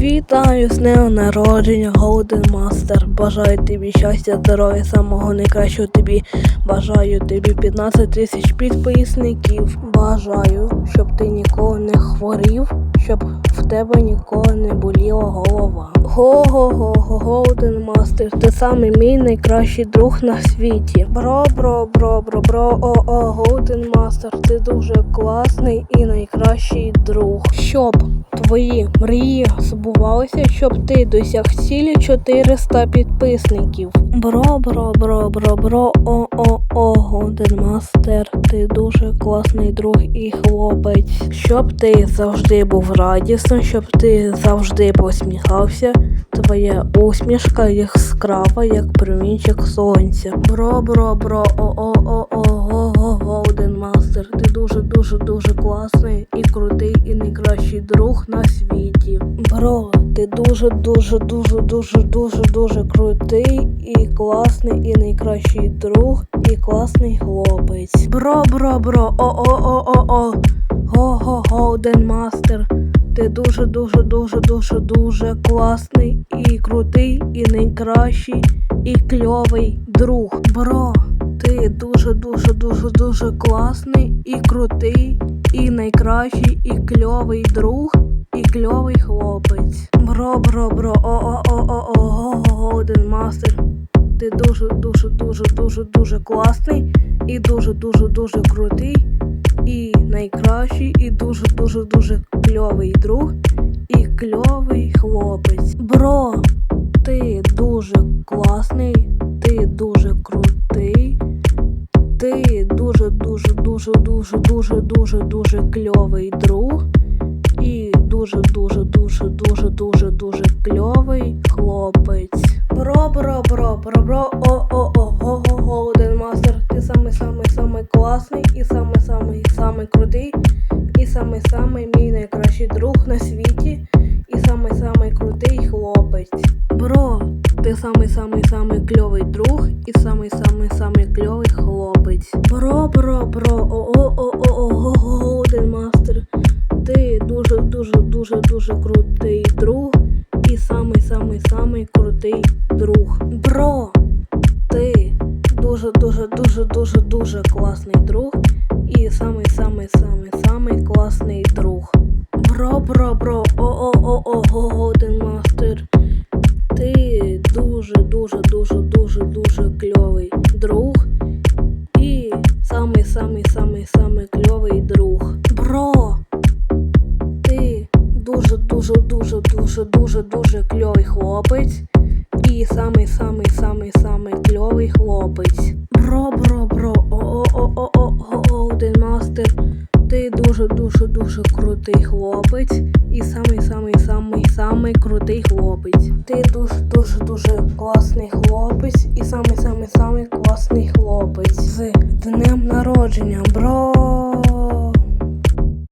Вітаю з днем народження, Голден Мастер. Бажаю тобі щастя, здоров'я, самого найкращого тобі. Бажаю тобі 15 тисяч підписників. Бажаю, щоб ти ніколи не хворів, щоб в тебе ніколи не боліла голова. Го-го-го, Голден Мастер, ти самий мій найкращий друг на світі. Бро, бро, бро, бро, бро, о, о, Голден Мастер, ти дуже класний і найкращий друг. Щоб твої мрії збувалися, щоб ти досяг цілі 400 підписників. Бро, бро, бро, бро, бро, о, о, о, Голден Мастер, ти дуже класний друг і хлопець. Щоб ти завжди був радісним, щоб ти завжди посміхався. Твоя усмішка яскрава, як промінчик сонця. Бро, бро, бро, о, о, о, о, го, го, Голден Мастер. Ти дуже, дуже, класний і крутий, і найкращий друг на світі. Бро, ти дуже, дуже, дуже, дуже, дуже, крутий і класний, і найкращий друг, і класний хлопець. Бро, бро, бро, о, о, о, о, о. Го-го, Голден Мастер. Ти дуже, дуже, дуже, дуже, дуже класний і крутий, і найкращий, і кльовий друг. Бро, ти дуже, дуже, дуже, дуже класний і крутий, і найкращий, і кльовий друг, і кльовий хлопець. Бро, бро, бро, о, о, о, о, о, го, го, Голден Мастер. Ти дуже, дуже, дуже, дуже, дуже класний і дуже, дуже, дуже крутий і найкращий, і дуже дуже дуже кльовий друг, і кльовий хлопець. Бро, ти дуже класний, ти дуже крутий, ти дуже дуже дуже дуже дуже дуже дуже кльовий друг. І дуже дуже дуже дуже дуже дуже кльовий хлопець. Бро, бро, бро, бро, бро, о, о, о, го, го, голден мастер. Ти самий самий самий класний і самий самий самий крутий, і самий самий мій найкращий друг на світі, і самий самий крутий хлопець. Бро, ти самий самий самий кльовий друг і самий самий самий кльовий хлопець. Бро, бро, бро, о, о, о, о, о, го, го, голден мастер. Ти дуже дуже дуже крутий друг і самий самий самий крутий друг. Бро, ти дуже дуже дуже дуже дуже класний друг і самий самий самий самий класний друг. Бро, бро, бро, о, о, о, о, го, голден мастер. Ти дуже дуже дуже дуже дуже кльовий друг і самий самий самий самий кльовий друг. Бро, ти дуже дуже дуже дуже дуже дуже кльовий хлопець. І самий самий самий самий кльовий хлопець. Бро, бро, дуже-дуже-дуже крутий хлопець. І самий-самий-самий-самий крутий хлопець. Ти дуже-дуже-дуже класний хлопець. І самий-самий-самий класний хлопець. З днем народження, бро!